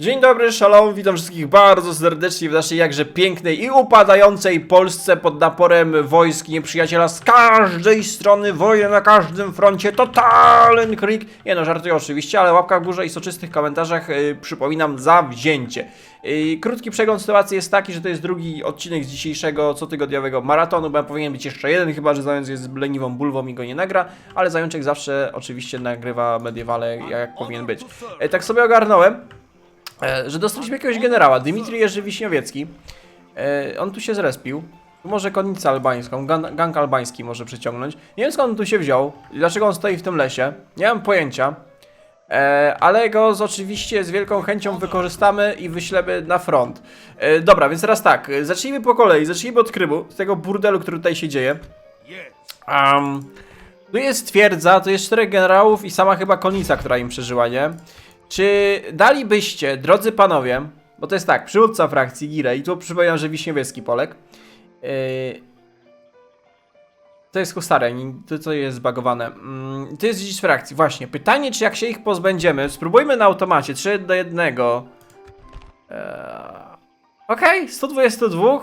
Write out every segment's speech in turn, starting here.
Dzień dobry, szalom, witam wszystkich bardzo serdecznie w naszej jakże pięknej i upadającej Polsce pod naporem wojsk nieprzyjaciela z każdej strony, wojna na każdym froncie, totalny krik. Nie no, żartuję oczywiście, ale łapka w górze i soczystych komentarzach yy, przypominam zawzięcie. Yy, krótki przegląd sytuacji jest taki, że to jest drugi odcinek z dzisiejszego cotygodniowego maratonu, bo powinien być jeszcze jeden, chyba że zając jest leniwą bulwą i go nie nagra, ale zajączek zawsze oczywiście nagrywa mediewale jak powinien być. Yy, tak sobie ogarnąłem, że dostaliśmy jakiegoś generała, Dmitrij Jerzy Wiśniowiecki. E, on tu się zrespił. Może konnicę albańską, gan, gang albański może przyciągnąć. Nie wiem skąd on tu się wziął, dlaczego on stoi w tym lesie. Nie mam pojęcia. E, ale go z, oczywiście z wielką chęcią wykorzystamy i wyślemy na front. E, dobra, więc teraz tak, e, zacznijmy po kolei, zacznijmy od Krymu, z tego burdelu, który tutaj się dzieje. Um, tu jest twierdza, tu jest czterech generałów i sama chyba konica, która im przeżyła, nie? Czy dalibyście, drodzy panowie, bo to jest tak, przywódca frakcji Girej, tu przypominam, że Wiśniowiecki Polek, yy, to jest husareń, to co jest zbagowane. Mm, to jest dziś frakcji, właśnie. Pytanie, czy jak się ich pozbędziemy, spróbujmy na automacie, 3 do 1. Eee, Okej, okay, 122.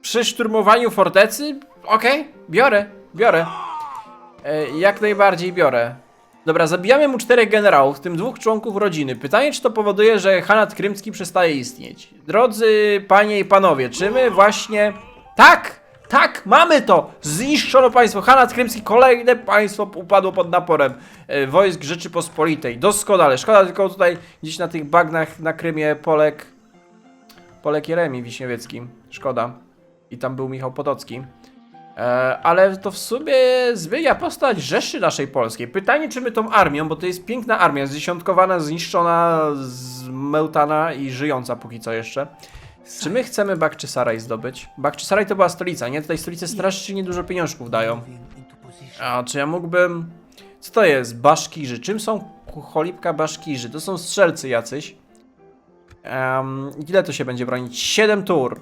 Przy szturmowaniu fortecy? Okej, biorę, biorę. E, jak najbardziej biorę. Dobra, zabijamy mu czterech generałów, w tym dwóch członków rodziny. Pytanie, czy to powoduje, że Hanat Krymski przestaje istnieć? Drodzy panie i panowie, czy my właśnie... Tak! Tak, mamy to! Zniszczono państwo. Hanat Krymski, kolejne państwo upadło pod naporem e, wojsk Rzeczypospolitej. Doskonale. Szkoda tylko tutaj gdzieś na tych bagnach na Krymie Polek... Polek Jeremi Wiśniowiecki. Szkoda. I tam był Michał Potocki. E, ale to w sumie zmienia postać Rzeszy naszej polskiej. Pytanie, czy my tą armią, bo to jest piękna armia, zdziesiątkowana, zniszczona, zmełtana i żyjąca póki co jeszcze. Czy my chcemy Bakczysaraj zdobyć? Bakczysaraj to była stolica, nie? Tutaj stolice strasznie dużo pieniążków dają. A czy ja mógłbym... Co to jest? Baszkirzy. Czym są cholipka baszkirzy? To są strzelcy jacyś. Um, ile to się będzie bronić? 7 tur.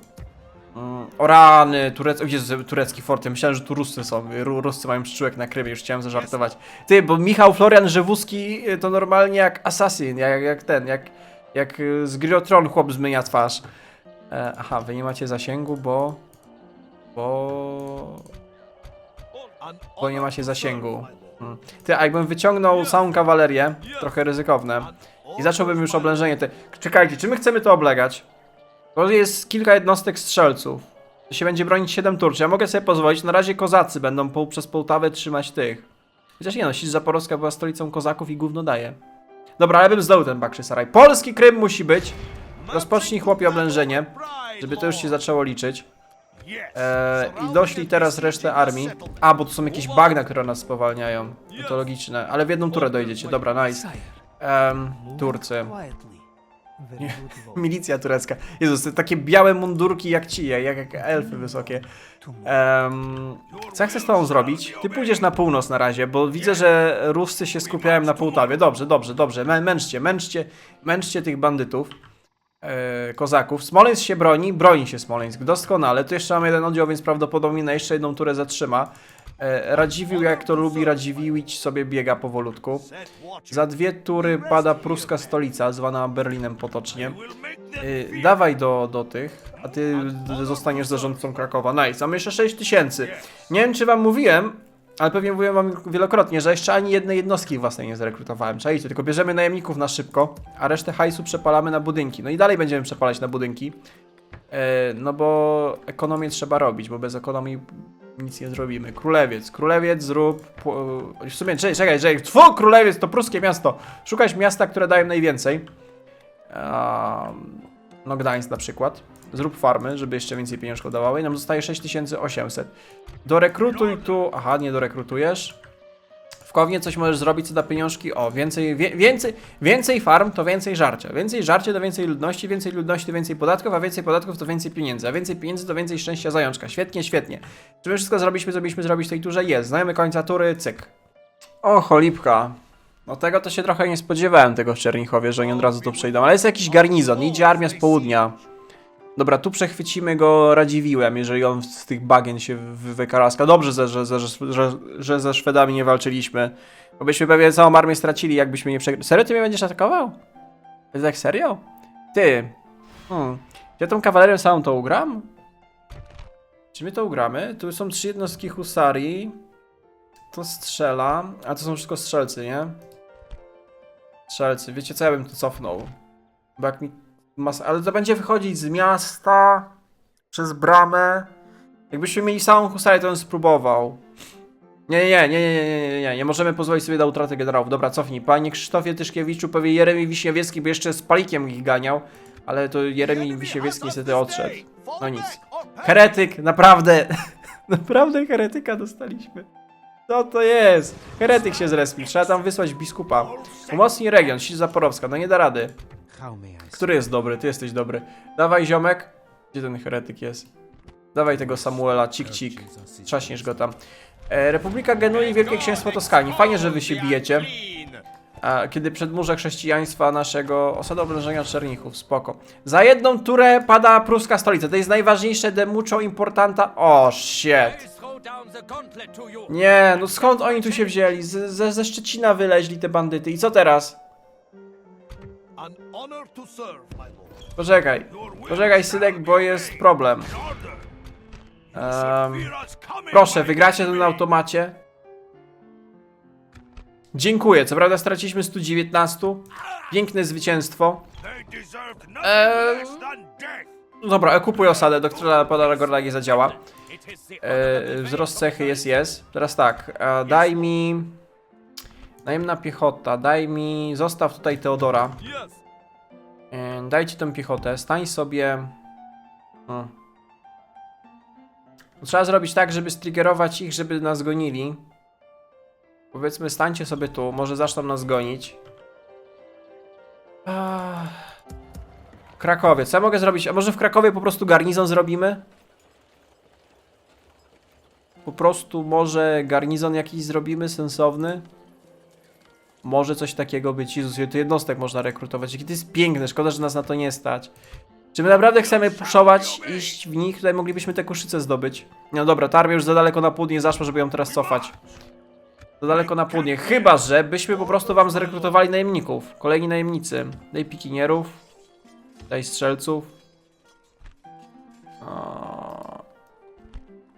Mm, o rany, turec... o turecki fort, ja myślałem, że tu Ruscy są, Ru, Ruscy mają przyczółek na Krymie, już chciałem zażartować. Ty, bo Michał Florian Żywuski y, to normalnie jak assassin, jak, jak ten, jak, jak y, z Gry o Tron chłop zmienia twarz. E, aha, wy nie macie zasięgu, bo... bo... bo nie macie zasięgu. Hmm. Ty, a jakbym wyciągnął całą kawalerię, trochę ryzykowne, i zacząłbym już oblężenie te... Czekajcie, czy my chcemy to oblegać? To jest kilka jednostek strzelców. To się będzie bronić 7 tur. Czy ja mogę sobie pozwolić? Na razie kozacy będą pół, przez Połtawę trzymać tych. Chociaż nie no, Siż Zaporowska była stolicą kozaków i gówno daje. Dobra, ale bym zdobył ten Bakrzysaraj. Polski Krym musi być. Rozpocznij chłopie oblężenie, żeby to już się zaczęło liczyć. Eee, I doszli teraz resztę armii. A, bo tu są jakieś bagna, które nas spowalniają. To logiczne. Ale w jedną turę dojedziecie. Dobra, nice. Em, Turcy. Nie, milicja turecka. Jezus, takie białe mundurki jak ci, jak, jak elfy wysokie. Em, co ja chcę z tobą zrobić? Ty pójdziesz na północ na razie, bo widzę, że Ruscy się skupiają na Połtawie. Dobrze, dobrze, dobrze. Mę, męczcie, męczcie, męczcie tych bandytów. E, kozaków. Smoleńsk się broni, broni się Smoleńsk, doskonale. Tu jeszcze mam jeden oddział, więc prawdopodobnie na jeszcze jedną turę zatrzyma. E, Radziwił, jak to lubi Radziwiłć, sobie biega powolutku. Za dwie tury pada pruska stolica, zwana Berlinem potocznie. Y, dawaj do, do tych, a ty zostaniesz zarządcą Krakowa. Nice, mamy jeszcze 6 tysięcy. Nie wiem, czy wam mówiłem, ale pewnie mówiłem wam wielokrotnie, że jeszcze ani jednej jednostki własnej nie zrekrutowałem. Czajcie, tylko bierzemy najemników na szybko, a resztę hajsu przepalamy na budynki. No i dalej będziemy przepalać na budynki. E, no bo ekonomię trzeba robić, bo bez ekonomii nic nie zrobimy. Królewiec, królewiec zrób... W sumie, czekaj, czekaj, czekaj. Tfu, królewiec to pruskie miasto. Szukać miasta, które dają najwięcej. Um, no Gdańsk na przykład. Zrób farmy, żeby jeszcze więcej pieniążków dawały i nam zostaje 6800. Dorekrutuj tu... Aha, nie dorekrutujesz. W Kownie coś możesz zrobić, co da pieniążki. O, więcej, wie, więcej, więcej farm to więcej żarcia. Więcej żarcia to więcej ludności, więcej ludności to więcej podatków, a więcej podatków to więcej pieniędzy, a więcej pieniędzy to więcej szczęścia zajączka. Świetnie, świetnie. Czy my wszystko zrobiliśmy, co mieliśmy zrobić w tej turze? Jest. Znajemy końca tury, cyk. O, cholipka. No tego to się trochę nie spodziewałem, tego w Czernichowie, że oni od razu tu przejdą. Ale jest jakiś garnizon, idzie armia z południa. Dobra, tu przechwycimy go Radziwiłem, jeżeli on z tych bagien się wy- wykaraska. Dobrze, że, że, że, że, że ze Szwedami nie walczyliśmy. Bo byśmy pewnie całą armię stracili, jakbyśmy nie przegrali. Serio ty mnie będziesz atakował? Tak serio? Ty. Hmm. Ja tą kawalerię samą to ugram? Czy my to ugramy? Tu są trzy jednostki husarii. To strzela. A to są wszystko strzelcy, nie? Strzelcy. Wiecie co, ja bym to cofnął. Bo jak mi... Mas... Ale to będzie wychodzić z miasta przez bramę. Jakbyśmy mieli samą husarię, to bym spróbował. Nie, nie, nie, nie, nie, nie, nie, nie, nie możemy pozwolić sobie na utratę generałów. Dobra, cofnij. Panie Krzysztofie Tyszkiewiczu, powie Jeremi Wiśniewiecki, bo jeszcze z Palikiem ich ganiał, ale to Jeremi Wiśniewiecki niestety odszedł. No nic. Heretyk, naprawdę, naprawdę heretyka dostaliśmy. Co to jest? Heretyk się zrespił, trzeba tam wysłać biskupa. Umocnij region, sieć zaporowska, no nie da rady. Który jest dobry? Ty jesteś dobry. Dawaj ziomek. Gdzie ten heretyk jest? Dawaj tego Samuela, cik cik. Trzaśniesz go tam. E, Republika Genui i Wielkie Księstwo Toskanii. Fajnie, że wy się bijecie. A, kiedy przedmurze chrześcijaństwa naszego osada oblężenia Czernichów. Spoko. Za jedną turę pada pruska stolica. To jest najważniejsze de mucho importanta. O, shit. Nie, no skąd oni tu się wzięli? Z, ze, ze Szczecina wyleźli te bandyty. I co teraz? An honor to serve, my lord. Poczekaj. Poczekaj, synek, bo jest problem. Em, proszę, wygracie to na automacie. Dziękuję. Co prawda straciliśmy 119. Piękne zwycięstwo. They deserved nothing less than death. No dobra, ekupuję osadę. Doktryna Podara nie zadziała. It is the E, wzrost cechy jest, jest. Teraz tak, e, daj mi... Najemna piechota, daj mi... Zostaw tutaj Teodora. Dajcie tę piechotę, stań sobie... O. Trzeba zrobić tak, żeby striggerować ich, żeby nas gonili. Powiedzmy, stańcie sobie tu, może zaczną nas gonić. Krakowie, co ja mogę zrobić? A może w Krakowie po prostu garnizon zrobimy? Po prostu może garnizon jakiś zrobimy, sensowny? Może coś takiego być. Jezus, ile jednostek można rekrutować. Jakie to jest piękne, szkoda, że nas na to nie stać. Czy my naprawdę chcemy puszować, iść w nich? Tutaj moglibyśmy te kuszyce zdobyć. No dobra, ta armia już za daleko na południe zaszła, żeby ją teraz cofać. Za daleko na południe. Chyba, że byśmy po prostu wam zrekrutowali najemników. Kolejni najemnicy. Daj pikinierów. Daj strzelców.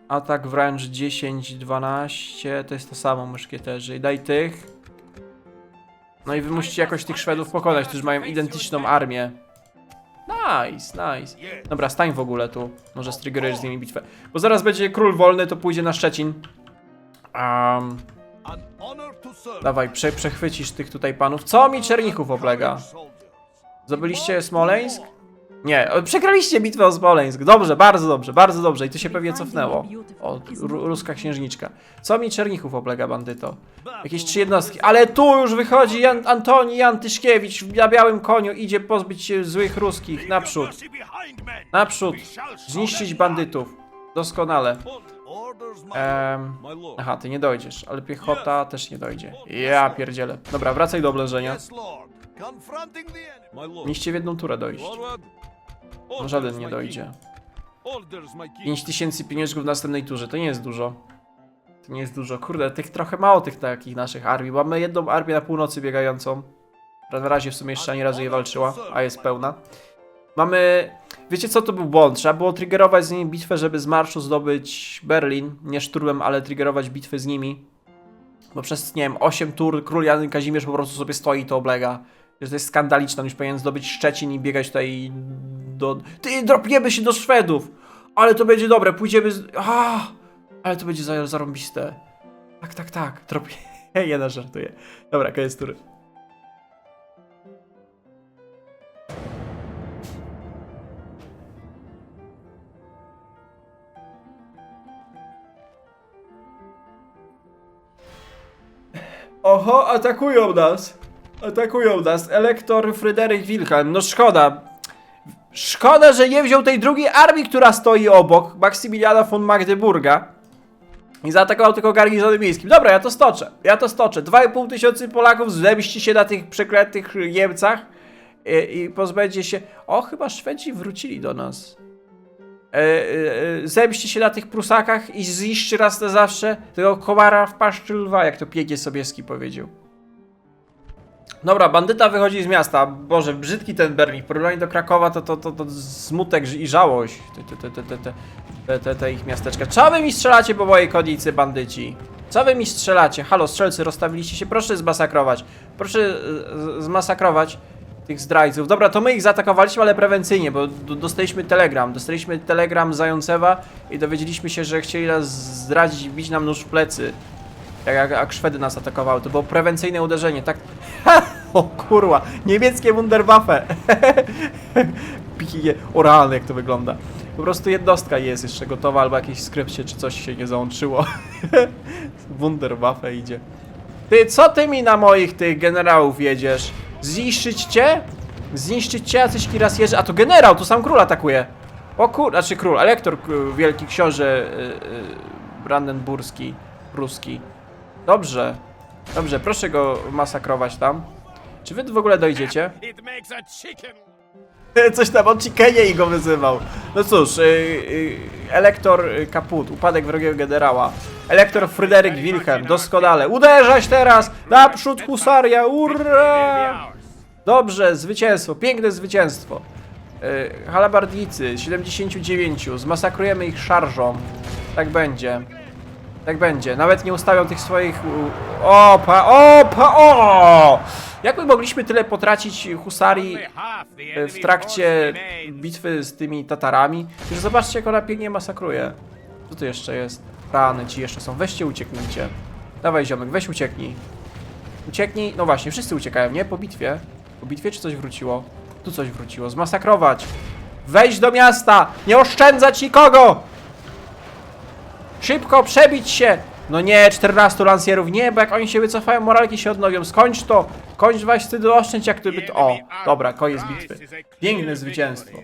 Atak wręcz 10-12. To jest to samo muszkieterzy. I daj tych. No i wy musicie jakoś tych Szwedów pokonać, którzy mają identyczną armię. Nice, nice. Dobra, stań w ogóle tu. Może striggerujesz z nimi bitwę. Bo zaraz będzie król wolny, to pójdzie na Szczecin. Um, dawaj, prze, przechwycisz tych tutaj panów. Co mi Czernichów oblega? Zdobyliście Smoleńsk? Nie, przegraliście bitwę o Smoleńsk. Dobrze, bardzo dobrze, bardzo dobrze. I tu się pewnie cofnęło. O, ru, ruska księżniczka. Co mi Czernichów oblega, bandyto? Jakieś trzy jednostki. Ale tu już wychodzi Jan, Antoni Jan Tyszkiewicz na białym koniu. Idzie pozbyć się złych ruskich. Naprzód. Naprzód. Zniszczyć bandytów. Doskonale. Lord. aha, ty nie dojdziesz, ale piechota też nie dojdzie. Ja pierdzielę. Dobra, wracaj do lord. Mieliście w jedną turę dojść. No, żaden nie dojdzie. 5000 pieniężków w następnej turze, to nie jest dużo. To nie jest dużo. Kurde, tych trochę mało tych takich naszych armii. Mamy jedną armię na północy biegającą. Na razie w sumie jeszcze ani razu nie walczyła, a jest pełna. Mamy... Wiecie co, to był błąd. Trzeba było triggerować z nimi bitwę, żeby z marszu zdobyć Berlin. Nie szturmem, ale triggerować bitwy z nimi. Bo przez, nie wiem, 8 tur król Jan Kazimierz po prostu sobie stoi i to oblega. Że to jest skandaliczne, on już powinien zdobyć Szczecin i biegać tutaj do... Ty, dropiemy się do Szwedów! Ale to będzie dobre, pójdziemy z... Ale to będzie za- zarąbiste. Tak, tak, tak, dropię. Ja żartuję. Dobra, koniec tury. Oho, atakują nas! Atakują nas. Elektor Fryderyk Wilhelm. No szkoda. Szkoda, że nie wziął tej drugiej armii, która stoi obok. Maksymiliana von Magdeburga. I zaatakował tylko garnizonem miejskim. Dobra, ja to stoczę. Ja to stoczę. 2,5 tysiący Polaków zemści się na tych przeklętych Niemcach. I, I pozbędzie się... O, chyba Szwedzi wrócili do nas. E, e, e, zemści się na tych Prusakach i zniszczy raz na zawsze tego komara w paszczy lwa, jak to Piegiel Sobieski powiedział. Dobra, bandyta wychodzi z miasta. Boże, brzydki ten Berlin. W porównaniu do Krakowa to, to, to, to smutek i żałość. Te, te, te, te, te, te, te, te ich miasteczka. Co wy mi strzelacie po mojej konicy, bandyci? Co wy mi strzelacie? Halo, strzelcy, rozstawiliście się. Proszę zmasakrować. Proszę e, zmasakrować tych zdrajców. Dobra, to my ich zaatakowaliśmy, ale prewencyjnie, bo dostaliśmy telegram. Dostaliśmy telegram Zającewa i dowiedzieliśmy się, że chcieli nas zdradzić i bić nam nóż w plecy. Jak, jak, jak Szwedy nas atakowały. To było prewencyjne uderzenie, tak? Ha! O kurwa, niemieckie Wunderwaffe. Piki, o rany, jak to wygląda. Po prostu jednostka jest jeszcze gotowa, albo jakiś skrypcie, czy coś się nie załączyło. Wunderwaffe idzie. Ty, co ty mi na moich tych generałów jedziesz? Zniszczyć cię? Zniszczyć cię, jacyś raz jeżdżę. A to generał, tu sam król atakuje. O kur... Znaczy król, elektor, wielki książę y, y, brandenburski, pruski. Dobrze. Dobrze, proszę go masakrować tam. Czy wy w ogóle dojdziecie? Coś tam o Chickenie i go wyzywał. No cóż, y, y, elektor y, kaput, upadek wrogiego generała. Elektor Fryderyk Wilhelm, doskonale. Uderzać teraz! Naprzód husaria, urra! Dobrze, zwycięstwo, piękne zwycięstwo. Y, Halabardnicy, 79, zmasakrujemy ich szarżą. Tak będzie. Tak będzie. Nawet nie ustawią tych swoich. Opa, opa, o! Jak my mogliśmy tyle potracić husarii e, w trakcie bitwy z tymi Tatarami? Już zobaczcie, jak ona pięknie masakruje. Co tu jeszcze jest? Rany ci jeszcze są. Weźcie, ucieknijcie. Dawaj, ziomek, weź ucieknij. Ucieknij. No właśnie, wszyscy uciekają, nie? Po bitwie. Po bitwie czy coś wróciło? Tu coś wróciło. Zmasakrować. Wejść do miasta! Nie oszczędzać nikogo! Szybko przebić się! No nie, 14 lansjerów, nie, bo jak oni się wycofają, moralki się odnowią. Skończ to! Kończ was wtedy oszczędź jak gdyby... to- O, dobra, koniec bitwy. Piękne zwycięstwo.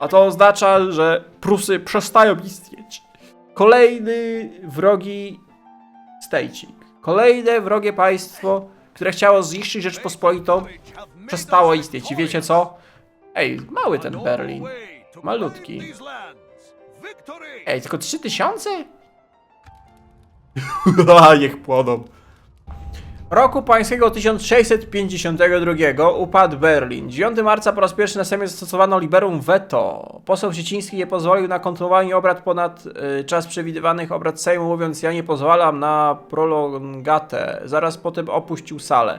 A to oznacza, że Prusy przestają istnieć. Kolejny wrogi stejcik. Kolejne wrogie państwo, które chciało zniszczyć Rzeczpospolitą, przestało istnieć. I wiecie co? Ej, mały ten Berlin. Malutki. Victory! Ej, tylko 3000? Niech płoną. Roku pańskiego 1652 upadł Berlin. 9 marca po raz pierwszy na Sejmie zastosowano liberum veto. Poseł Sieciński nie pozwolił na kontynuowanie obrad ponad y, czas przewidywanych obrad Sejmu, mówiąc ja nie pozwalam na prolongatę. Zaraz potem opuścił salę.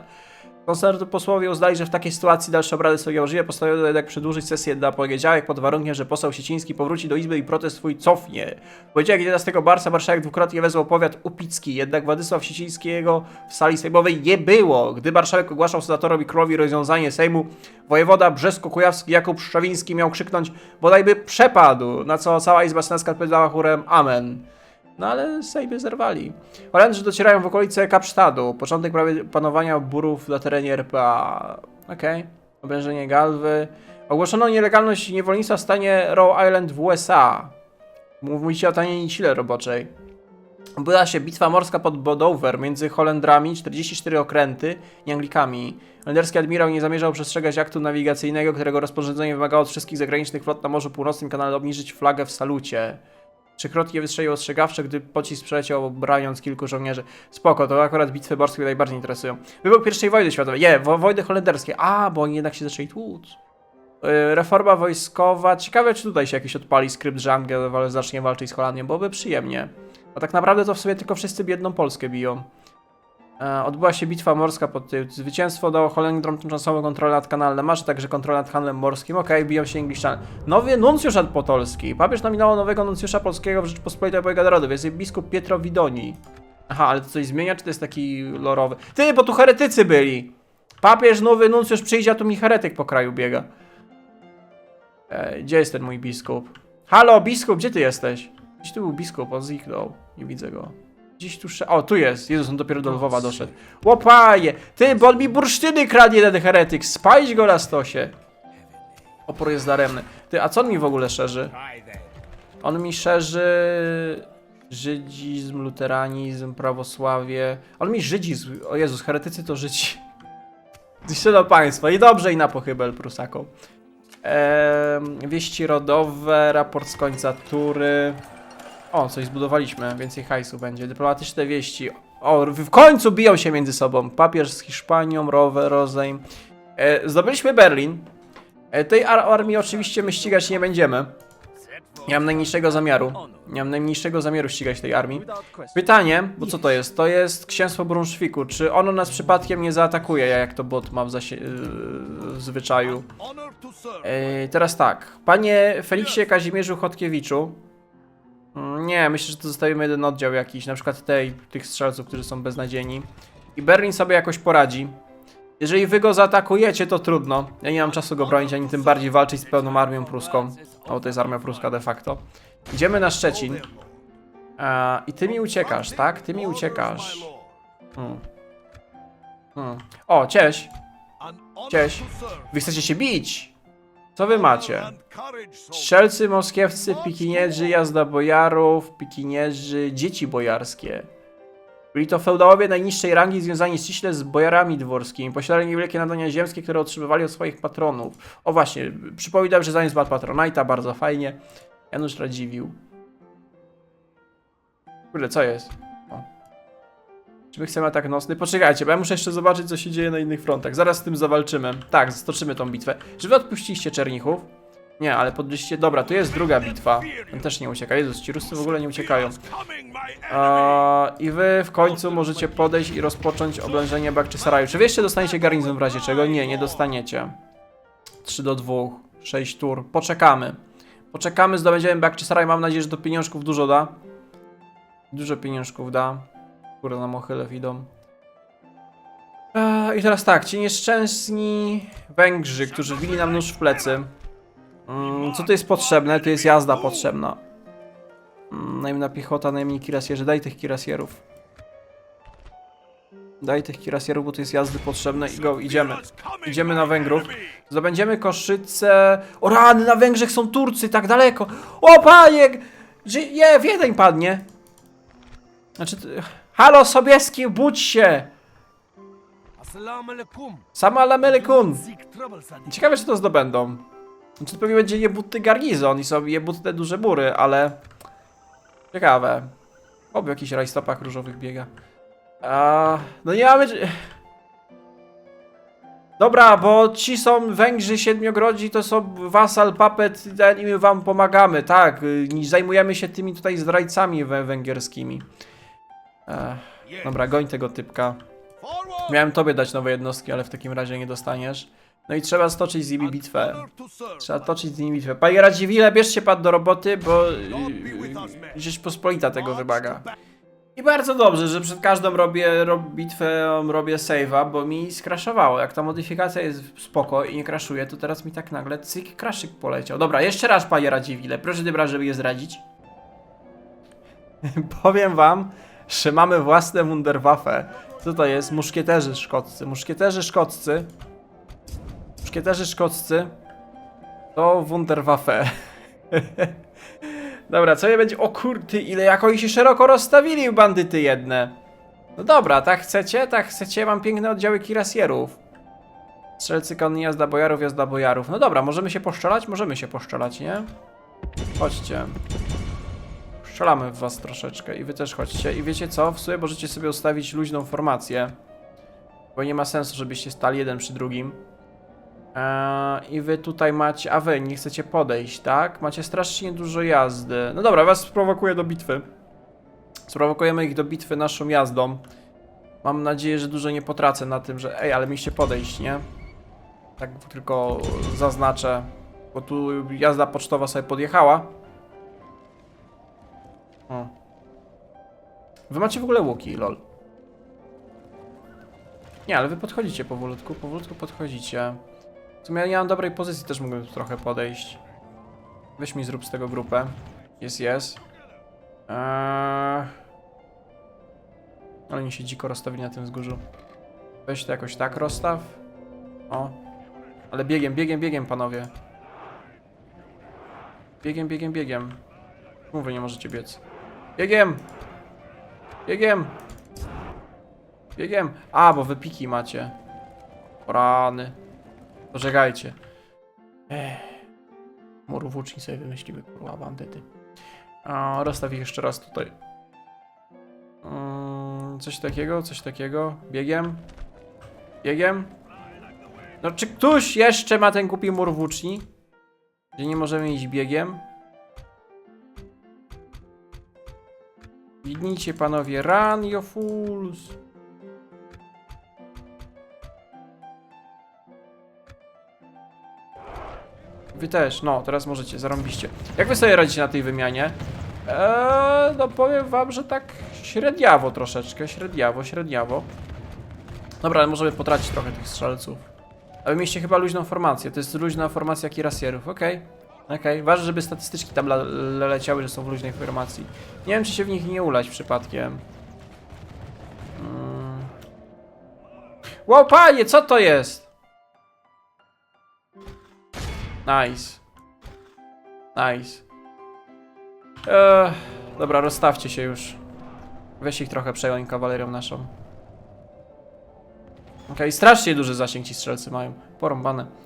Konserwatywy posłowie uznali, że w takiej sytuacji dalsze obrady są niemożliwe, postanowiono jednak przedłużyć sesję na poniedziałek pod warunkiem, że poseł Sieciński powróci do Izby i protest swój cofnie. W poniedziałek 11 marca marszałek dwukrotnie wezwał powiat upicki, jednak Władysław Siecińskiego w sali sejmowej nie było. Gdy marszałek ogłaszał senatorom i królowi rozwiązanie Sejmu, wojewoda brzesko-kujawski Jakub Szczawiński miał krzyknąć bodajby przepadł, na co cała Izba Senacka odpowiedziała chórem amen. No ale Sejmy zerwali. Holendrzy docierają w okolice Kapsztadu. Początek prawie panowania burów na terenie RPA. Okej. Oblężenie Galwy. Ogłoszono nielegalność niewolnictwa w stanie Rhode Island w USA. Mówicie o taniej sile roboczej. Była się bitwa morska pod Bodover między Holendrami, 44 okręty i Anglikami. Holenderski admirał nie zamierzał przestrzegać aktu nawigacyjnego, którego rozporządzenie wymagało od wszystkich zagranicznych flot na Morzu Północnym kanale obniżyć flagę w salucie. Trzykrotnie wystrzelił ostrzegawcze, gdy pocisk przeleciał, braniąc kilku żołnierzy. Spoko, to akurat bitwy morskie mnie najbardziej interesują. Wybuch I wojny światowej. Nie, wo wojny holenderskie. A, bo oni jednak się zaczęli tłuc. Yy, Reforma wojskowa. Ciekawe, czy tutaj się jakiś odpali skrypt, że Anglia zacznie walczyć z Holandią, byłoby przyjemnie. A tak naprawdę to w sobie tylko wszyscy biedną Polskę biją. E, odbyła się bitwa morska pod tym. Zwycięstwo dało Holendrom tymczasową kontrolę nad kanałem Masz, także kontrolę nad handlem morskim. Okej, biją się Angliczanie. Nowy nuncjusz apostolski. Papież nominował nowego nuncjusza polskiego w Rzeczypospolitej Obojga Narodów. Jest biskup Pietro Widoni. Aha, ale to coś zmienia, czy to jest taki lorowy? Ty, bo tu heretycy byli! Papież, nowy nuncjusz przyjdzie, a tu mi heretyk po kraju biega. E, gdzie jest ten mój biskup? Halo, biskup, gdzie ty jesteś? Gdzieś tu był biskup, on zniknął. Nie widzę go. Gdzieś tu... sze- O, tu jest. Jezus, on dopiero do Lwowa doszedł. Łopaje! Ty, bo on mi bursztyny kradnie, ten heretyk. Spalić go na stosie. Opór jest daremny. Ty, a co on mi w ogóle szerzy? On mi szerzy... Żydizm, luteranizm, prawosławie. On mi żydizm. O Jezus, heretycy to Żydzi. Zniszczono państwo. I dobrze, i na pochybel Prusakom. Ehm, wieści rodowe, raport z końca tury. O, coś zbudowaliśmy, więcej hajsu będzie. Dyplomatyczne wieści. O, w końcu biją się między sobą. Papież z Hiszpanią, Rowe, Rozejm. E, zdobyliśmy Berlin. E, tej ar armii oczywiście my ścigać nie będziemy. Nie mam najmniejszego zamiaru. Nie mam najmniejszego zamiaru ścigać tej armii. Pytanie, bo co to jest? To jest księstwo Brunszwiku. Czy ono nas przypadkiem nie zaatakuje, jak to bot ma w, yy, w zwyczaju? Yy, teraz tak. Panie Feliksie Kazimierzu Chodkiewiczu. Mm, Nie, myślę, że to zostawimy jeden oddział jakiś, na przykład tej, tych strzelców, którzy są beznadziejni. I Berlin sobie jakoś poradzi. Jeżeli wy go zaatakujecie, to trudno. Ja nie mam czasu go bronić, ani tym bardziej walczyć z pełną armią pruską. O, to jest armia pruska de facto. Idziemy na Szczecin. E, I ty mi uciekasz, tak? Ty mi uciekasz. Hmm. Hmm. O, cześć. Cześć. Wy chcecie się bić. Co wy macie? Strzelcy moskiewscy, pikinierzy, jazda bojarów, pikinierzy, dzieci bojarskie. Byli to feudałowie najniższej rangi związani ściśle z bojarami dworskimi. Posiadali niewielkie nadania ziemskie, które otrzymywali od swoich patronów. O właśnie, przypominam, że zamiast Bad Patronite'a, bardzo fajnie. Janusz Radziwił. Kurde, co jest? Czy my chcemy atak nocny? Poczekajcie, bo ja muszę jeszcze zobaczyć, co się dzieje na innych frontach. Zaraz z tym zawalczymy. Tak, stoczymy tą bitwę. Czy wy odpuściliście Czernichów? Nie, ale podliście. Dobra, tu jest druga bitwa. Ten też nie ucieka. Jezus, ci Ruscy w ogóle nie uciekają. A, I wy w końcu możecie podejść i rozpocząć oblężenie Bakczysaraju. Czy wy jeszcze dostaniecie garnizon w razie czego? Nie, nie dostaniecie. 3 do 2, 6 tur. Poczekamy. Poczekamy, zdobędziemy Bakczysaraj. Mam nadzieję, że do pieniążków dużo da. Dużo pieniążków da. Kurde, na Mochylew idą. E, I teraz tak, ci nieszczęsni Węgrzy, którzy wbili nam nóż w plecy. Mm, co tu jest potrzebne? Tu jest jazda potrzebna. Mm, Najemna piechota, najemni kirasjerzy. Daj tych kirasjerów. Daj tych kirasjerów, bo tu jest jazdy potrzebne i go, idziemy. Idziemy my na Węgrów. Zdobędziemy Koszyce. O rany, na Węgrzech są Turcy, tak daleko. O panie! Nie, Wiedeń padnie. Znaczy, halo Sobieski, budź się! Alaikum. Sama Sadi. Ciekawe, czy to zdobędą. Znaczy, to pewnie będzie jebutny garnizon i są jebutne duże mury, ale... Ciekawe. Oby jakiś rajstopach różowych biega. A, no nie mamy... Dobra, bo ci są Węgrzy Siedmiogrodzi, to są wasal, papet i my wam pomagamy, tak. y, Zajmujemy się tymi tutaj zdrajcami wę węgierskimi. Ech, dobra, goń tego typka. Miałem tobie dać nowe jednostki, ale w takim razie nie dostaniesz. No i trzeba stoczyć z nimi bitwę. Trzeba toczyć z nimi bitwę. Panie Radziwile, bierzcie pan do roboty, bo yy, Rzeczpospolita tego wymaga. I bardzo dobrze, że przed każdą robię rob, bitwę, robię save'a, bo mi skraszowało. Jak ta modyfikacja jest spoko i nie kraszuje, to teraz mi tak nagle cyk, kraszyk poleciał. Dobra, jeszcze raz panie Radziwile, proszę dobra, żeby je zradzić. Powiem wam, że mamy własne Wunderwaffe. Co to jest? Muszkieterzy szkoccy. Muszkieterzy szkoccy. Muszkieterzy szkoccy. To Wunderwaffe. Dobra, co je będzie? O kurty, ile jak oni się szeroko rozstawili bandyty jedne. No dobra, tak chcecie? Tak chcecie? Mam piękne oddziały kirasjerów. Strzelcy konni, jazda bojarów, jazda bojarów. No dobra, możemy się poszczelać? Możemy się poszczelać, nie? Chodźcie. Strzelamy w was troszeczkę i wy też chodźcie. I wiecie co? W sumie możecie sobie ustawić luźną formację. Bo nie ma sensu, żebyście stali jeden przy drugim. Eee, I wy tutaj macie. A wy nie chcecie podejść, tak? Macie strasznie dużo jazdy. No dobra, was sprowokuję do bitwy. Sprowokujemy ich do bitwy naszą jazdą. Mam nadzieję, że dużo nie potracę na tym, że. Ej, ale mieliście podejść, nie? Tak tylko zaznaczę. Bo tu jazda pocztowa sobie podjechała. O. Wy macie w ogóle łuki, lol. Nie, ale wy podchodzicie powolutku, powolutku podchodzicie. W sumie ja mam dobrej pozycji, też mógłbym trochę podejść. Weź mi zrób z tego grupę. Jest, jest. Eee... Oni się dziko rozstawili na tym wzgórzu. Weź to jakoś tak rozstaw. O. Ale biegiem, biegiem, biegiem, panowie. Biegiem, biegiem, biegiem. Wy nie możecie biec? Biegiem! Biegiem! Biegiem! A, bo wy piki macie. O Rany. Poczekajcie. Ech. Mur włóczni sobie wymyśliły, kurwa, bandyty. A, rozstaw ich jeszcze raz tutaj. Mm, coś takiego, coś takiego. Biegiem. Biegiem. No czy ktoś jeszcze ma ten głupi mur włóczni? Gdzie nie możemy iść biegiem? Biegnijcie panowie, run you fools! Wy też, no, teraz możecie, zarąbiście. Jak wy sobie radzicie na tej wymianie? Eee, no powiem wam, że tak średniawo troszeczkę, średniawo, średniawo. Dobra, ale możemy potracić trochę tych strzelców. A wy mieliście chyba luźną formację, to jest luźna formacja kirasjerów, okej. Okej, ważne, żeby statystyczki tam le le leciały, że są w luźnej formacji. Nie wiem, czy się w nich nie ulać przypadkiem. Mm. Wow, panie, co to jest? Nice. Nice. Eee, dobra, rozstawcie się już. Weź ich trochę przejąć kawalerią naszą. Okej, strasznie duży zasięg ci strzelcy mają. Porąbane.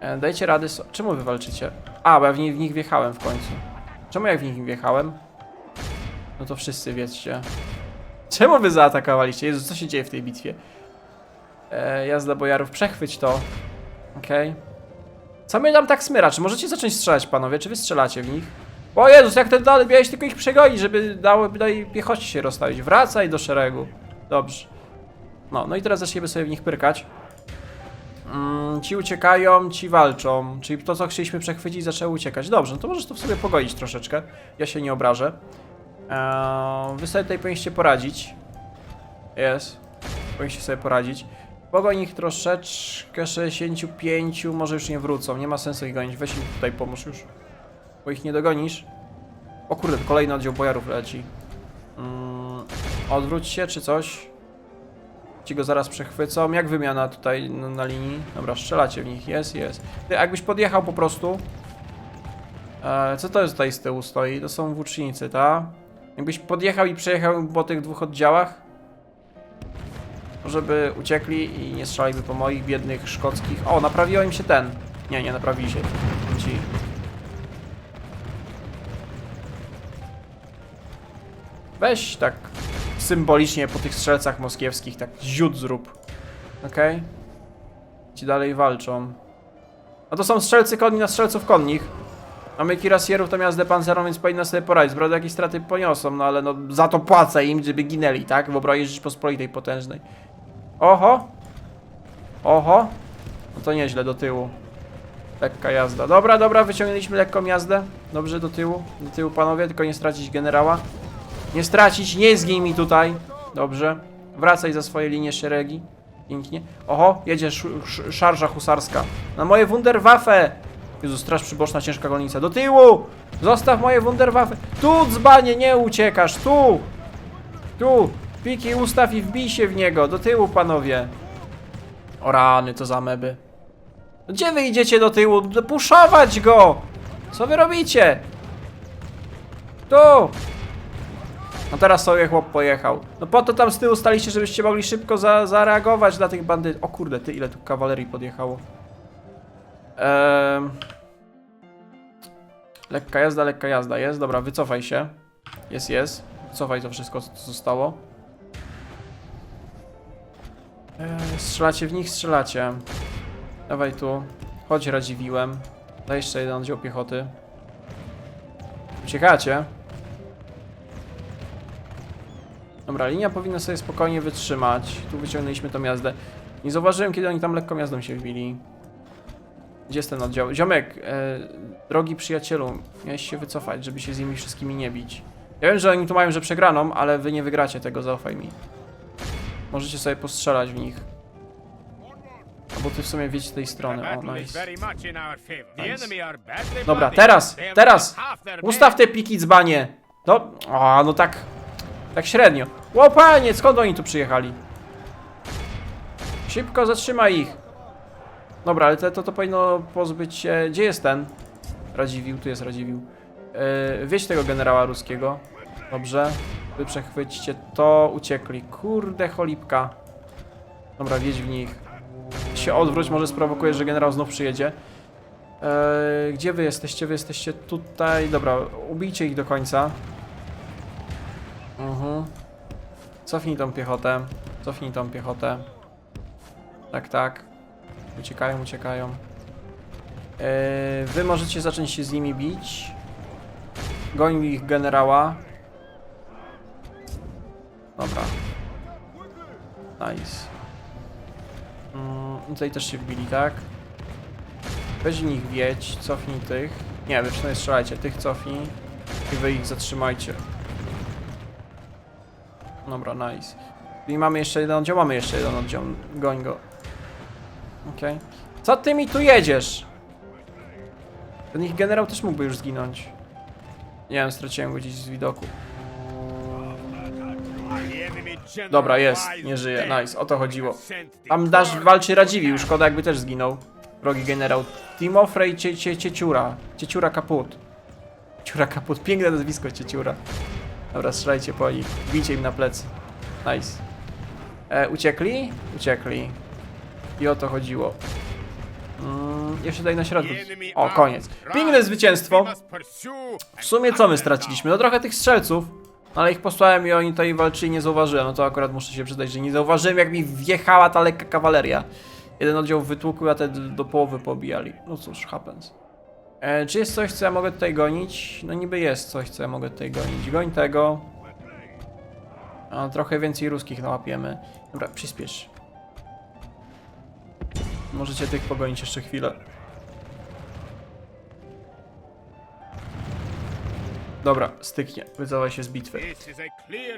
E, dajcie rady. So Czemu wy walczycie? A, bo ja w, w nich wjechałem w końcu. Czemu jak w nich wjechałem? No to wszyscy wiecie. Czemu wy zaatakowaliście? Jezu, co się dzieje w tej bitwie? E, jazda bojarów, przechwyć to. Okej. Co mnie tam tak smyra? Czy możecie zacząć strzelać, panowie? Czy wy strzelacie w nich? O Jezus, jak ten dalej miałeś tylko ich przegonić, żeby dało daj piechocie się rozstawić. Wracaj do szeregu. Dobrze. No, no i teraz zaczniemy sobie w nich pyrkać. Mm, ci uciekają, ci walczą. Czyli to, co chcieliśmy przechwycić, zaczęło uciekać. Dobrze, no to możesz to w sobie pogodzić troszeczkę. Ja się nie obrażę. Eee, wy sobie tutaj powinniście poradzić. Jest. Powinniście sobie poradzić. Pogoń ich troszeczkę, 65, może już nie wrócą. Nie ma sensu ich gonić. Weź im tutaj pomóż już. Bo ich nie dogonisz. O kurde, kolejny oddział bojarów leci. Mm, odwróć się, czy coś. Ci go zaraz przechwycą. Jak wymiana tutaj na, na linii? Dobra, strzelacie w nich. Jest, jest. Jakbyś podjechał po prostu. E, co to jest tutaj z tyłu stoi? To są włócznicy, ta? Jakbyś podjechał i przejechał po tych dwóch oddziałach, żeby uciekli i nie strzelaliby po moich biednych szkockich. O, naprawiło im się ten. Nie, nie naprawili się. Ci. Weź tak symbolicznie po tych strzelcach moskiewskich, tak ziut zrób. Okej? Ci dalej walczą. No to są strzelcy konni na strzelców konnich. Mamy kirasjerów to miast pancerą, więc powinna sobie poradzić. Prawda jakieś straty poniosą, no ale no za to płacę im, żeby ginęli, tak? W obronie Rzeczypospolitej potężnej. Oho! Oho! No to nieźle, do tyłu. Lekka jazda. Dobra, dobra, wyciągnęliśmy lekką jazdę. Dobrze, do tyłu. Do tyłu, panowie, tylko nie stracić generała. Nie stracić, nie zgij mi tutaj. Dobrze. Wracaj za swoje linie szeregi. Pięknie. Oho, jedzie sz sz szarża husarska. Na moje Wunderwaffe! Jezu, straż przyboczna, ciężka golnica. Do tyłu! Zostaw moje Wunderwaffe! Tu, dzbanie, nie uciekasz! Tu! Tu! Piki ustaw i wbij się w niego! Do tyłu, panowie! O rany, to za meby. Gdzie wy idziecie do tyłu? Puszować go! Co wy robicie? Tu! No teraz sobie chłop pojechał. No po to tam z tyłu staliście, żebyście mogli szybko za zareagować dla tych bandytów. O kurde, ty ile tu kawalerii podjechało. Ehm... Lekka jazda, lekka jazda jest. Dobra, wycofaj się. Jest, jest. Wycofaj to wszystko, co zostało. Eee, strzelacie w nich? Strzelacie. Dawaj tu. Chodź, Radziwiłem. Daj jeszcze jeden oddział piechoty. Uciekacie. Dobra, linia powinna sobie spokojnie wytrzymać. Tu wyciągnęliśmy tą jazdę. Nie zauważyłem, kiedy oni tam lekką jazdą się wbili. Gdzie jest ten oddział? Ziomek, e, drogi przyjacielu, miałeś się wycofać, żeby się z nimi wszystkimi nie bić. Ja wiem, że oni tu mają, że przegraną, ale wy nie wygracie tego, zaufaj mi. Możecie sobie postrzelać w nich. Albo ty w sumie wiecie tej strony. O, nice. Dobra, teraz, teraz! Ustaw te piki dzbanie! No, a, no tak, tak średnio. Ło, panie, skąd oni tu przyjechali? Szybko zatrzymaj ich. Dobra, ale to, to, to powinno pozbyć się... Gdzie jest ten? Radziwił, tu jest Radziwił. Yy, wieź tego generała ruskiego. Dobrze. Wy przechwyćcie to, uciekli. Kurde, cholipka. Dobra, wiedź w nich. Się odwróć, może sprowokujesz, że generał znów przyjedzie. Yy, gdzie wy jesteście? Wy jesteście tutaj. Dobra, ubijcie ich do końca. Mhm. Cofnij tą piechotę. Cofnij tą piechotę. Tak, tak. Uciekają, uciekają. Yy, wy możecie zacząć się z nimi bić. Goń ich generała. Dobra. Nice. Mm, tutaj też się wbili, tak? Weź nich wiedź, cofnij tych. Nie, wy przynajmniej strzelajcie, tych cofnij. I wy ich zatrzymajcie. Dobra, nice. I mamy jeszcze jeden oddział, mamy jeszcze jeden oddział. Goń go. Okej. Co ty mi tu jedziesz? Ten ich generał też mógłby już zginąć. Nie wiem, straciłem go gdzieś z widoku. Dobra, jest, nie żyje, nice, o to chodziło. Tam Dash walczy Radziwił, szkoda jakby też zginął. Drogi generał. Timofrej cie, cie, Cieciura. Cieciura Kaput. Cieciura Kaput, piękne nazwisko Cieciura. Dobra, strzelajcie po nich, bijcie im na plecy. Nice. E, uciekli? Uciekli. I o to chodziło. Mm, jeszcze tutaj na środku. O, koniec. Piękne zwycięstwo. W sumie co my straciliśmy? No trochę tych strzelców. Ale ich posłałem i oni tutaj walczyli, nie zauważyłem. No to akurat muszę się przyznać, że nie zauważyłem jak mi wjechała ta lekka kawaleria. Jeden oddział wytłukł, a te do połowy pobijali. No cóż, happens. E, czy jest coś, co ja mogę tutaj gonić? No niby jest coś, co ja mogę tutaj gonić. Goń tego. A, trochę więcej ruskich nałapiemy. Dobra, przyspiesz. Możecie tych pogonić jeszcze chwilę. Dobra, styknie. Wycofaj się z bitwy.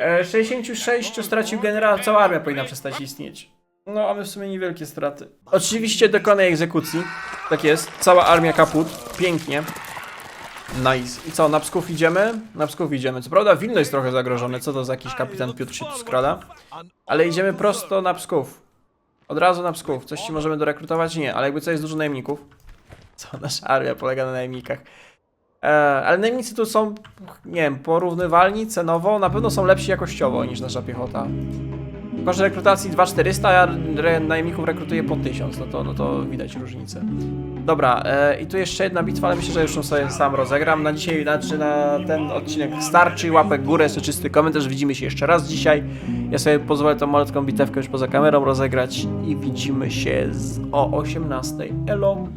E, 66 stracił generał, cała armia powinna przestać istnieć. No, mamy w sumie niewielkie straty. Oczywiście dokonaj egzekucji. Tak jest, cała armia kaput. Pięknie. Nice. I co, na Psków idziemy? Na Psków idziemy. Co prawda Wilno jest trochę zagrożone, co to za jakiś kapitan Piotr się tu skrada. Ale idziemy prosto na Psków. Od razu na Psków. Coś ci możemy dorekrutować? Nie, ale jakby co jest dużo najemników. Co, nasza armia polega na najemnikach. E, ale najemnicy tu są, nie wiem, porównywalni cenowo, na pewno są lepsi jakościowo niż nasza piechota. Koszt rekrutacji 2400, a re, najemników rekrutuje po 1000, no to, no to widać różnicę. Dobra, e, i tu jeszcze jedna bitwa, ale myślę, że już ją sobie sam rozegram. Na dzisiaj, znaczy na ten odcinek starczy. Łapek górę, jeszcze czysty komentarz. Widzimy się jeszcze raz dzisiaj. Ja sobie pozwolę tą malutką bitewkę już poza kamerą rozegrać i widzimy się z, o 18. Elo!